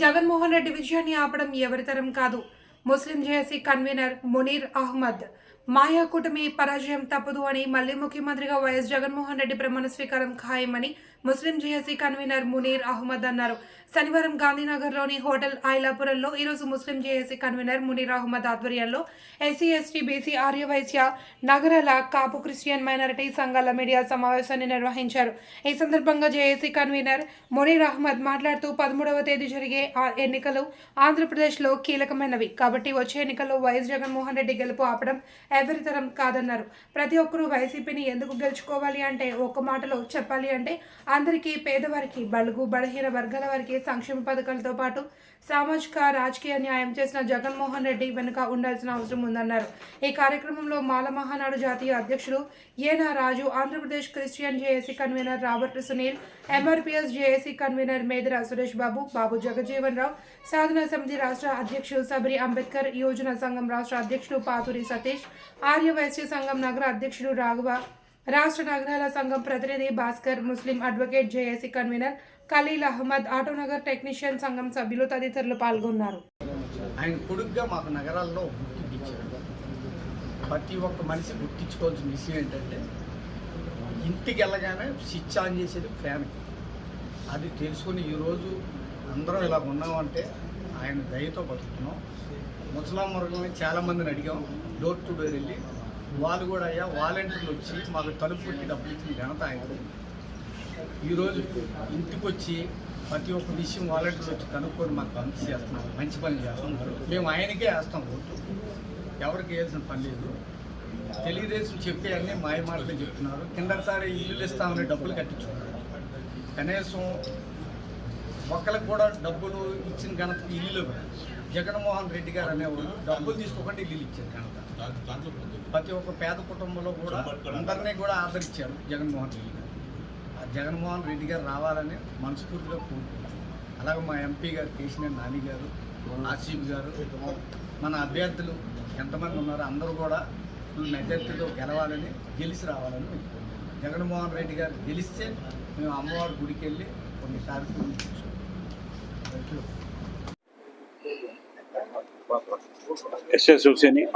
జగన్మోహన్ రెడ్డి విజయాన్ని ఆపడం ఎవరితరం కాదు. ముస్లిం జేఏసీ కన్వీనర్ మునీర్ అహ్మద్. మాయా కూటమి పరాజయం తప్పదు అని మళ్ళీ ముఖ్యమంత్రిగా వైఎస్ జగన్మోహన్ రెడ్డి ప్రమాణ స్వీకారం ఖాయమని ముస్లిం జేఏసీ కన్వీనర్ మునీర్ అహ్మద్ అన్నారు. శనివారం గాంధీనగర్లోని హోటల్ ఐలాపురంలో ఈరోజు ముస్లిం జేఏసీ కన్వీనర్ మునీర్ అహ్మద్ ఆధ్వర్యంలో ఎస్సీ ఎస్టీ బీసీ ఆర్యవైశ్య నగరాల కాపు క్రిస్టియన్ మైనారిటీ సంఘాల మీడియా సమావేశాన్ని నిర్వహించారు. ఈ సందర్భంగా జేఏసీ కన్వీనర్ మునీర్ అహ్మద్ మాట్లాడుతూ పదమూడవ తేదీ జరిగే ఆ ఎన్నికలు ఆంధ్రప్రదేశ్లో కీలకమైనవి. కాబట్టి వచ్చే ఎన్నికల్లో వైఎస్ జగన్మోహన్ రెడ్డి గెలుపు ఆపడం ఎవరితరం కాదన్నారు. ప్రతి ఒక్కరూ వైసీపీని ఎందుకు గెలుచుకోవాలి అంటే ఒక్క మాటలో చెప్పాలి అంటే అందరికీ పేదవారికి బడుగు బలహీన వర్గాల వారికి సంక్షేమ పథకాలతో పాటు సామాజిక రాజకీయ న్యాయం చేసిన జగన్మోహన్ రెడ్డి వెనుక ఉండాల్సిన అవసరం ఉందన్నారు. ఈ కార్యక్రమంలో మాల మహానాడు జాతీయ అధ్యక్షులు Ena Raju Andhra Pradesh Christian JAC convener Robert Sunil MRPS JAC convener Medara Suresh Babu Babu Jagjivan Rao సాధన సమితి రాష్ట్ర అధ్యక్షుడు సబరి అంబేద్కర్ యోజన సంఘం రాష్ట్ర అధ్యక్షులు పాతూరి సతీష్ ఆర్యవైశ్య సంఘం నగర అధ్యక్షుడు రాఘవ రాష్ట్ర నగరాల సంఘం ప్రతినిధి భాస్కర్ ముస్లిం advocate JAC convener Khalil Ahmed Autonagar technician సంఘం సభ్యులు తదితరులు పాల్గొన్నారు. ఆయన కొడుగ్గా మాకు నగరాల్లో గుర్తించారు ప్రతి ఒక్క మనిషి గుర్తించుకోవాల్సిన విషయం ఏంటంటే ఇంటికి వెళ్ళగానే స్విచ్ ఆన్ చేసేది ఫ్యాన్. అది తెలుసుకుని ఈరోజు అందరం ఇలా ఉన్నామంటే ఆయన దయతో బతుకుతున్నాం. ముసలాం వర్గంలో చాలామందిని అడిగాం. డోర్ టు డోర్ వెళ్ళి వాళ్ళు కూడా అయ్యా వాలంటీర్లు వచ్చి మాకు తలుపు పెట్టి డబ్బులు ఇచ్చిన ఘనత ఆయన ఈరోజు ఇంటికి వచ్చి ప్రతి ఒక్క విషయం వాలంటీర్లు వచ్చి కనుక్కొని మాకు పంపి చేస్తున్నాం మంచి పని చేస్తున్నారు మేము ఆయనకే వేస్తాం ఓటు. ఎవరికి వేయాల్సిన పని లేదు. తెలుగుదేశం చెప్పే అన్నీ మాయ మాటలు చెప్తున్నారు. కిందసారి ఇల్లు ఇస్తామని డబ్బులు కట్టించుకున్నారు. కనీసం ఒక్కరికి కూడా డబ్బులు ఇచ్చిన ఘనత ఇల్లు జగన్మోహన్ రెడ్డి గారు అనేవాళ్ళు డబ్బులు తీసుకోకుండా ఇల్లు ఇచ్చారు ప్రతి ఒక్క పేద కుటుంబంలో కూడా అందరినీ కూడా ఆదరించారు జగన్మోహన్ రెడ్డి గారు. ఆ జగన్మోహన్ రెడ్డి గారు రావాలని మనస్ఫూర్తిగా కోరుకుంటున్నాం. అలాగే మా ఎంపీ గారు కేసీఆర్ నాని గారు ఆసిఫ్ గారు మన అభ్యర్థులు ఎంతమంది ఉన్నారో అందరూ కూడా ఫుల్ మెజార్టీతో గెలవాలని గెలిచి రావాలని మేము కోరుకుంటున్నాం. జగన్మోహన్ రెడ్డి గారు గెలిస్తే మేము అమ్మవారి గుడికి వెళ్ళి కొన్ని కార్యక్రమాలు చేసుకుంటాం thank you SS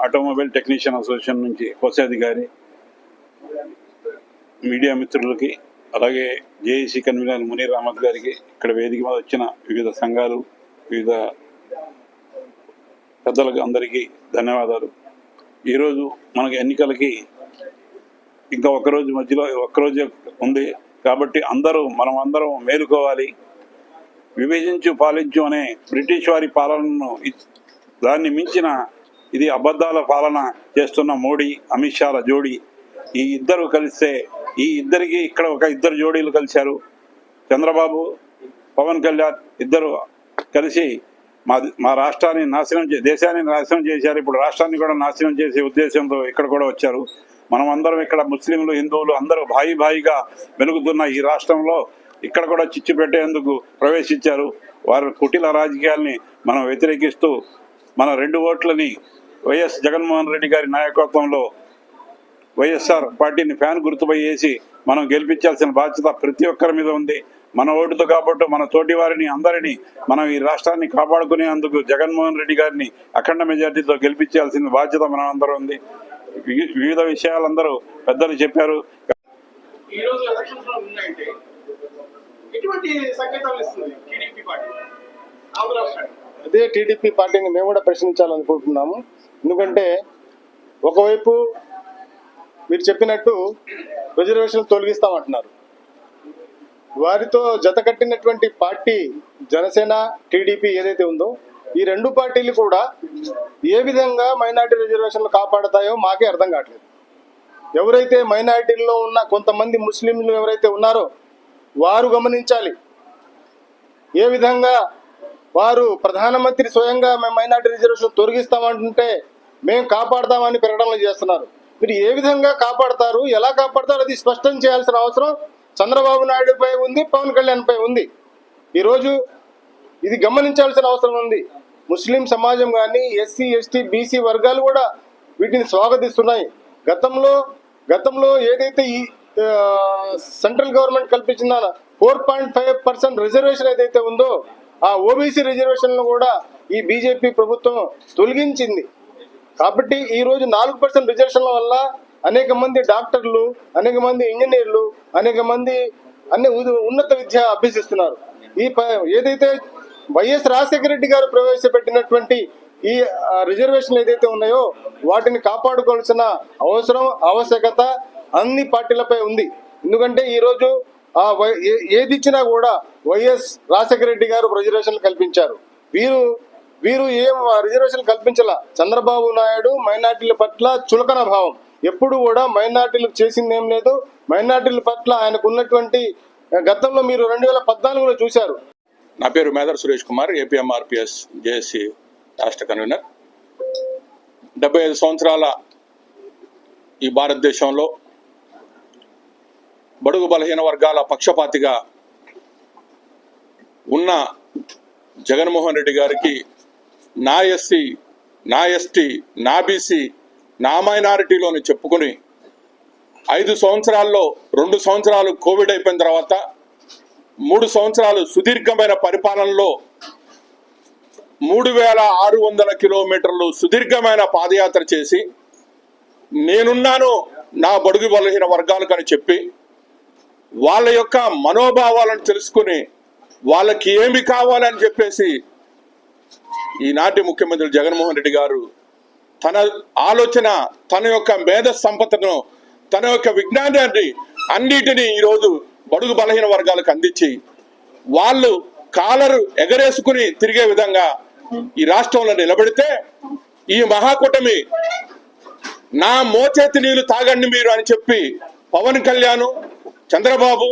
automobile technician association నుంచి కోశాధికారి మీడియా మిత్రులకి అలాగే జేఏసీ కన్వీనర్ మునీర్ అహ్మద్ గారికి ఇక్కడ వేదిక మీద వచ్చిన వివిధ సంఘాలు వివిధ పెద్దలకు అందరికీ ధన్యవాదాలు. ఈరోజు మనకి ఎన్నికలకి ఇంకా ఒకరోజు మధ్యలో ఒక్కరోజు ఉంది కాబట్టి అందరూ మనం అందరం మేలుకోవాలి. విభజించు పాలించు అనే బ్రిటిష్ వారి పాలనను దాన్ని మించిన ఇది అబద్ధాల పాలన చేస్తున్న మోడీ అమిత్ షాల జోడీ. ఈ ఇద్దరు కలిస్తే ఈ ఇద్దరికి ఇక్కడ ఒక ఇద్దరు జోడీలు కలిశారు. చంద్రబాబు పవన్ కళ్యాణ్ ఇద్దరు కలిసి మా మా రాష్ట్రాన్ని నాశనం చే దేశాన్ని నాశనం చేశారు. ఇప్పుడు రాష్ట్రాన్ని కూడా నాశనం చేసే ఉద్దేశంతో ఇక్కడ కూడా వచ్చారు. మనం అందరం ఇక్కడ ముస్లింలు హిందువులు అందరూ భాయి భాయిగా వెలుగుతున్న ఈ రాష్ట్రంలో ఇక్కడ కూడా చిచ్చు పెట్టేందుకు ప్రవేశించారు. వారి కుటిల రాజకీయాల్ని మనం వ్యతిరేకిస్తూ మన రెండు ఓట్లని వైఎస్ జగన్మోహన్ రెడ్డి గారి నాయకత్వంలో వైఎస్ఆర్ పార్టీని ఫ్యాన్ గుర్తుపై వేసి మనం గెలిపించాల్సిన బాధ్యత ప్రతి ఒక్కరి మీద ఉంది. మన ఓటుతో కాబట్టి మన తోటి వారిని అందరినీ మనం ఈ రాష్ట్రాన్ని కాపాడుకునేందుకు జగన్మోహన్ రెడ్డి గారిని అఖండ మెజార్టీతో గెలిపించాల్సిన బాధ్యత మన అందరూ ఉంది వివిధ విషయాలందరూ పెద్దలు చెప్పారు. ఎలక్షన్స్లో ఎటువంటి సంకేతాలు ఇస్తుంది టీడీపీ పార్టీ? ఆంధ్ర రాష్ట్రానికి. అదే టీడీపీ పార్టీని మేము కూడా ప్రశ్నించాలనుకుంటున్నాము. ఎందుకంటే ఒకవైపు మీరు చెప్పినట్టు రిజర్వేషన్లు తొలగిస్తామంటున్నారు. వారితో జత కట్టినటువంటి పార్టీ జనసేన టీడీపీ ఏదైతే ఉందో ఈ రెండు పార్టీలు కూడా ఏ విధంగా మైనార్టీ రిజర్వేషన్లు కాపాడతాయో మాకే అర్థం కావట్లేదు. ఎవరైతే మైనార్టీల్లో ఉన్న కొంతమంది ముస్లింలు ఎవరైతే ఉన్నారో వారు గమనించాలి. ఏ విధంగా వారు ప్రధానమంత్రి స్వయంగా మేము మైనార్టీ రిజర్వేషన్ తొలగిస్తామంటుంటే మేము కాపాడతామని ప్రకటనలు చేస్తున్నారు. మీరు ఏ విధంగా కాపాడతారు? ఎలా కాపాడతారు? అది స్పష్టం చేయాల్సిన అవసరం చంద్రబాబు నాయుడుపై ఉంది పవన్ కళ్యాణ్పై ఉంది. ఈరోజు ఇది గమనించాల్సిన అవసరం ఉంది. ముస్లిం సమాజం కానీ ఎస్సీ ఎస్టీ బీసీ వర్గాలు కూడా వీటిని స్వాగతిస్తున్నాయి. గతంలో గతంలో ఏదైతే ఈ సెంట్రల్ గవర్నమెంట్ కల్పించిన four point five percent reservation ఏదైతే ఉందో ఆ ఓబీసీ రిజర్వేషన్లు కూడా ఈ బీజేపీ ప్రభుత్వం తొలగించింది. కాబట్టి ఈ రోజు నాలుగు పర్సెంట్ రిజర్వేషన్ల వల్ల అనేక మంది డాక్టర్లు అనేక మంది ఇంజనీర్లు అనేక మంది అన్ని ఉన్నత విద్య అభ్యసిస్తున్నారు. ఈ ప- ఏదైతే వైఎస్ రాజశేఖర రెడ్డి గారు ప్రవేశపెట్టినటువంటి ఈ రిజర్వేషన్లు ఏదైతే ఉన్నాయో వాటిని కాపాడుకోవాల్సిన అవసరం ఆవశ్యకత అన్ని పార్టీలపై ఉంది. ఎందుకంటే ఈరోజు ఆ వై- ఏ- ఏది ఇచ్చినా కూడా వైఎస్ రాజశేఖర రెడ్డి గారు రిజర్వేషన్లు కల్పించారు. వీరు వీరు ఏం రిజర్వేషన్ కల్పించాల? చంద్రబాబు నాయుడు మైనార్టీల పట్ల చులకన భావం. ఎప్పుడు కూడా మైనార్టీలకు చేసింది ఏం లేదు. మైనార్టీల పట్ల ఆయనకు ఉన్నటువంటి గతంలో మీరు రెండు వేల పద్నాలుగులో చూశారు. నా పేరు మేదర్ సురేష్ కుమార్ ఏపీఎంఆర్పిఎస్ జేఏసీ రాష్ట్ర కన్వీనర్. డెబ్బై ఐదు సంవత్సరాల ఈ భారతదేశంలో బడుగు బలహీన వర్గాల పక్షపాతిగా ఉన్న జగన్మోహన్ రెడ్డి గారికి నా ఎస్సీ నా ఎస్టీ నా బీసీ నా మైనారిటీలోని చెప్పుకుని ఐదు సంవత్సరాల్లో రెండు సంవత్సరాలు కోవిడ్ అయిపోయిన తర్వాత మూడు సంవత్సరాలు సుదీర్ఘమైన పరిపాలనలో మూడు వేల ఆరు వందల కిలోమీటర్లు సుదీర్ఘమైన పాదయాత్ర చేసి నేనున్నాను నా బడుగు బలహీన వర్గాలకు అని చెప్పి వాళ్ళ యొక్క మనోభావాలను తెలుసుకుని వాళ్ళకి ఏమి కావాలని చెప్పేసి ఈనాటి ముఖ్యమంత్రి జగన్మోహన్ రెడ్డి గారు తన ఆలోచన తన యొక్క మేధ సంపదను తన యొక్క విజ్ఞానాన్ని అన్నిటినీ ఈరోజు బడుగు బలహీన వర్గాలకు అందించి వాళ్ళు కాలరు ఎగరేసుకుని తిరిగే విధంగా ఈ రాష్ట్రంలో నిలబడితే ఈ మహాకూటమి నా మోచేతి నీళ్ళు తాగండి మీరు అని చెప్పి పవన్ కళ్యాణ్ చంద్రబాబు